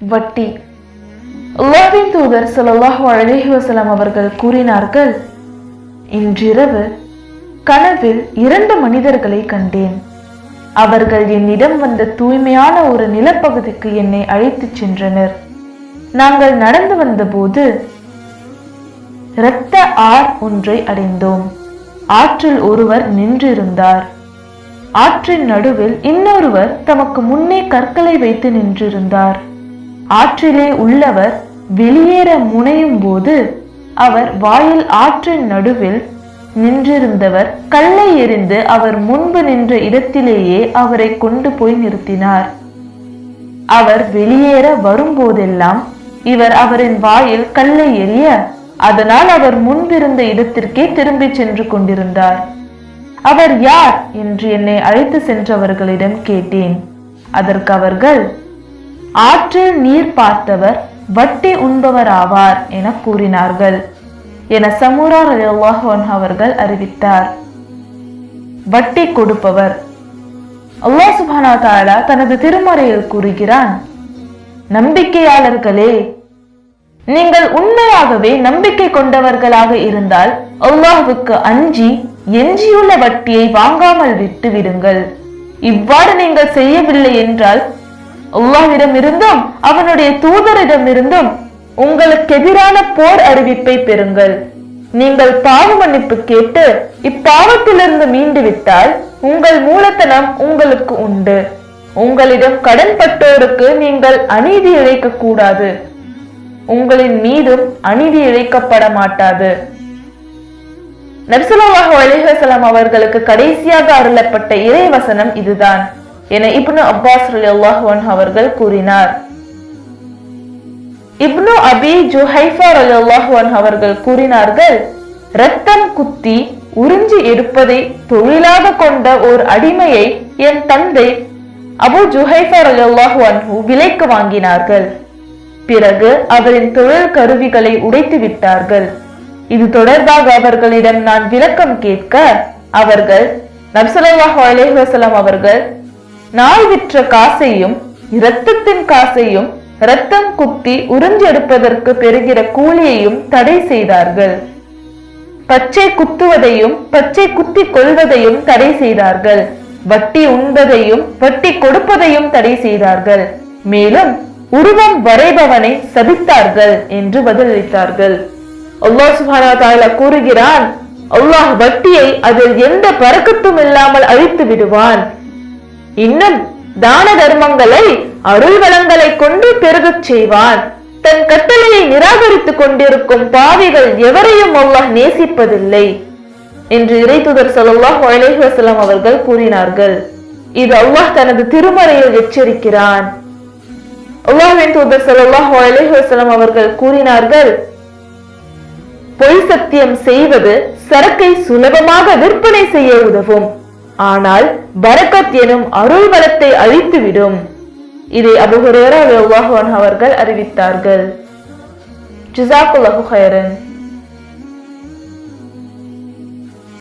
வட்டி. அல்லாஹ்வின் தூதர் ஸல்லல்லாஹு அலைஹி வஸல்லம் அவர்கள் கூறினார்கள் இன்றிரவு கனவில் இரண்டு மனிதர்களை கண்டேன். அவர்கள் என்னிடம் வந்த தூய்மையான ஒரு நிலப்பகுதிக்கு என்னை அழைத்துச் சென்றனர். நாங்கள் நடந்து வந்தபோது இரத்த ஆர் ஒன்றை அடைந்தோம். ஆற்றில் ஒருவர் நின்றிருந்தார். ஆற்றின் நடுவில் இன்னொருவர் தமக்கு முன்னே கற்களை வைத்து நின்றிருந்தார். ஆற்றிலே உள்ளவர் வெளியேற முனையும் போது அவர் வாயில் ஆற்றின் நடுவில் நின்றிருந்தவர். கல்லை எறிந்து அவர் முன்பு நின்ற இடத்திலேயே அவரை கொண்டு போய் நிறுத்தினார். அவர் வெளியேற வரும்போதெல்லாம் இவர் அவரின் வாயில் கல்லை எறிய அதனால் அவர் முன்பிருந்த இடத்திற்கே திரும்பிச் சென்று கொண்டிருந்தார். அவர் யார்? என்று என்னை அழைத்து சென்றவர்களிடம் கேட்டேன். அதற்கு அவர்கள் ஆற்றில் நீர் பார்த்தவர் வட்டி உண்பவராவார் என கூறினார்கள். என சமூரா அல்லாஹன் அவர்கள் அறிவித்தார். வட்டி கொடுப்பவர். அல்லாஹ் சுபானா தாலா தனது திருமறையில் கூறுகிறான் நம்பிக்கையாளர்களே நீங்கள் உண்மையாகவே நம்பிக்கை கொண்டவர்களாக இருந்தால் அல்லாஹுக்கு அஞ்சி எஞ்சியுள்ள வட்டியை வாங்காமல் விட்டு விடுங்கள் இவ்வாறு நீங்கள் செய்யவில்லை என்றால் அல்லாஹ்விடம் இருந்தும் அவனுடைய தூதரிடம் இருந்தும் உங்களுக்கு எதிரான போர் அறிவிப்பை பெறுங்கள். நீங்கள் பாவ மன்னிப்பு கேட்டு இப்பாவத்திலிருந்து மீண்டு விட்டால் உங்கள் மூலத்தனம் உங்களுக்கு உண்டு. உங்களிடம் கடன்பட்டோருக்கு நீங்கள் அநீதி இழைக்க கூடாது உங்களின் மீதும் அநீதி இழைக்கப்பட மாட்டாது நபிசல்லாஹு அலைஹிவஸல்லம் அவர்களுக்கு கடைசியாக அருளப்பட்ட இறைவசனம் இதுதான். என இப்னு அப்பாஸ் ரலியல்லாஹு அவர்கள் கூறினார். இப்னு அபி ஜுஹைஃபா ரலியல்லாஹு அன்ஹு அவர்கள் கூறினார்கள் ரத்தம் குத்தி உறிஞ்சி எடுப்பதை தொழிலாக கொண்ட ஒரு அடிமையை என் தந்தை அபு ஜுஹைஃபா ரலியல்லாஹு அன்ஹு விலைக்கு வாங்கினார்கள். பிறகு அவரின் தொழில் கருவிகளை உடைத்து விட்டார்கள். இது தொடர்பாக அவர்களிடம் நான் விளக்கம் கேட்க அவர்கள் நப்சலாஹ் அலைஹி வஸல்லம் அவர்கள் நாய் விற்ற காசையும் இரத்தத்தின் காசையும் இரத்தம் குத்தி உறிஞ்செடுப்பதற்கு பெறுகிற கூலியையும் தடை செய்தார்கள். பச்சை குத்துவதையும் பச்சை குத்தி கொள்வதையும் தடை செய்தார்கள். வட்டி உண்பதையும் வட்டி கொடுப்பதையும் தடை செய்தார்கள். மேலும் உருவம் வரைபவனை சபித்தார்கள் என்று பதிலளித்தார்கள். அல்லாஹ் சுப்ஹானஹு கூறுகிறான் அல்லாஹ் வட்டியை அதில் எந்த பறக்கத்தும் இல்லாமல் அழித்து விடுவான். இன்னும் தான தர்மங்களை அருள் வளங்களை கொண்டு பெருகச் செய்வான் தன் கட்டளையை நிராகரித்துக் கொண்டிருக்கும் பாவிகள் எவரையும் அல்லாஹ் நேசிப்பதில்லை என்று இறைத்துதர் ஸல்லல்லாஹு அலைஹி அவர்கள் கூறினார்கள். இது அல்லாஹ் தனது திருமறையில் எச்சரிக்கிறான். அல்லாஹின் தூதர் ஸல்லல்லாஹு அலைஹி அவர்கள் கூறினார்கள் பொய் சத்தியம் செய்வது சரக்கை சுலபமாக விற்பனை செய்ய உதவும். ஆனால் பரக்கத் எனும் அருள் வளத்தை அழித்துவிடும். இதை அபுஹுரேரா அவர்கள் அறிவித்தார்கள். ஜிசாக்குல்லாஹு ஹைரன்